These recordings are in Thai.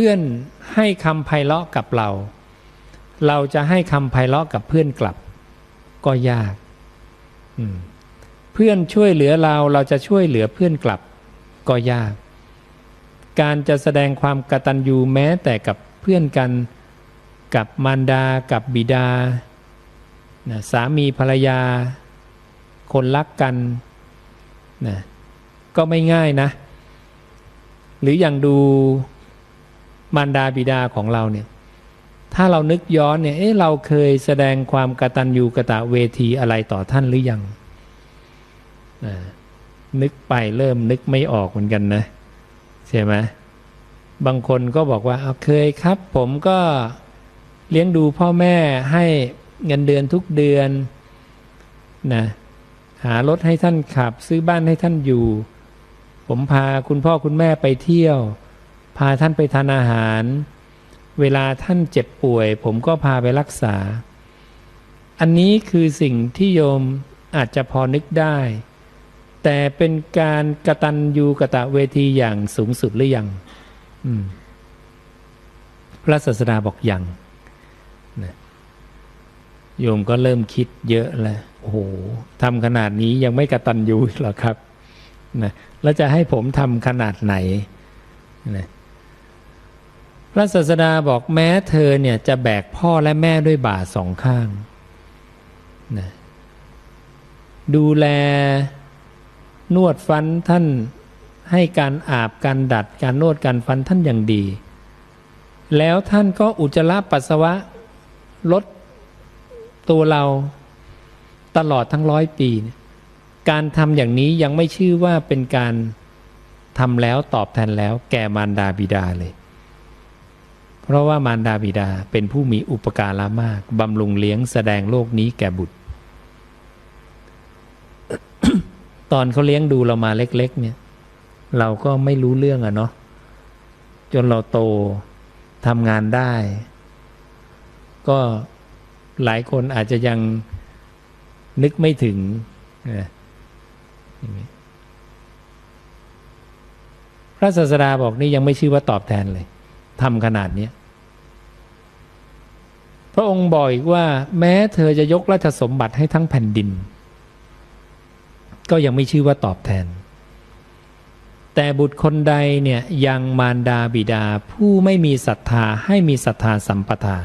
พื่อนให้คำไพเราะกับเรา เราจะให้คำไพเราะกับเพื่อนกลับ ก็ยาก เพื่อนช่วยเหลือเราเราจะช่วยเหลือเพื่อนกลับ ก็ยาก การจะแสดงความกตัญญูแม้แต่กับเพื่อนกันกับมารดากับบิดา สามีภรรยา คนรักกันนะก็ไม่ง่ายนะ หรืออย่างดู มารดาบิดาของเราเนี่ย ถ้าเรานึกย้อนเนี่ย เอ๊ะเราเคยแสดงความกตัญญูกะตะเวทีอะไรต่อท่านหรือยังนึกไปเริ่มนึกไม่ออกเหมือนกันนะ ใช่ไหมบางคนก็บอกว่าเาเคยครับ ผมก็เลี้ยงดูพ่อแม่ให้เงินเดือนทุกเดือนนะหารถให้ท่านขับ ซื้อบ้านให้ท่านอยู่ ผมพาคุณพ่อคุณแม่ไปเที่ยว พาท่านไปทานอาหาร เวลาท่านเจ็บป่วย ผมก็พาไปรักษา อันนี้คือสิ่งที่โยมอาจจะพอนึกได้ แต่เป็นการกระตันยูกะตะเวทีอย่างสูงสุดหรือยังพระศาสดาบอกยังนะโยมก็เริ่มคิดเยอะแล้วโอ้โหทำขนาดนี้ยังไม่กระตันยูหรอครับนะแล้วจะให้ผมทำขนาดไหนนะ ระศาสดาบอกแม้เธอเนี่ยจะแบกพ่อและแม่ด้วยบาสองข้างนะดูแลนวดฟันท่านให้การอาบการดัดการนวดการฟันท่านอย่างดี แล้วท่านก็อุจจาระปัสสาวะลดตัวเราตลอดทั้งร้อยปีการทำอย่างนี้ยังไม่ชื่อว่าเป็นการทำแล้วตอบแทนแล้วแก่มารดาบิดาเลย เพราะว่ามารดาบิดาเป็นผู้มีอุปการะมาก บำรุงเลี้ยงแสดงโลกนี้แก่บุตร ตอนเขาเลี้ยงดูเรามาเล็ก ๆ เนี่ย เราก็ไม่รู้เรื่องอะเนาะจนเราโตทำงานได้ ก็หลายคนอาจจะยังนึกไม่ถึงนะพระศาสดาบอกนี่ยังไม่ชื่อว่าตอบแทนเลย ทำขนาดนี้พระองค์บอกอีกว่า แม้เธอจะยกราชสมบัติให้ทั้งแผ่นดิน ก็ยังไม่ชื่อว่าตอบแทน แต่บุตรคนใดเนี่ยยังมารดาบิดาผู้ไม่มีศรัทธาให้มีศรัทธาสัมปทา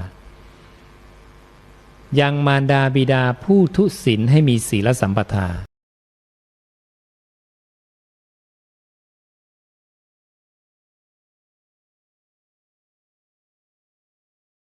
ยังมารดาบิดาผู้ทุศิลให้มีศีลสัมปทา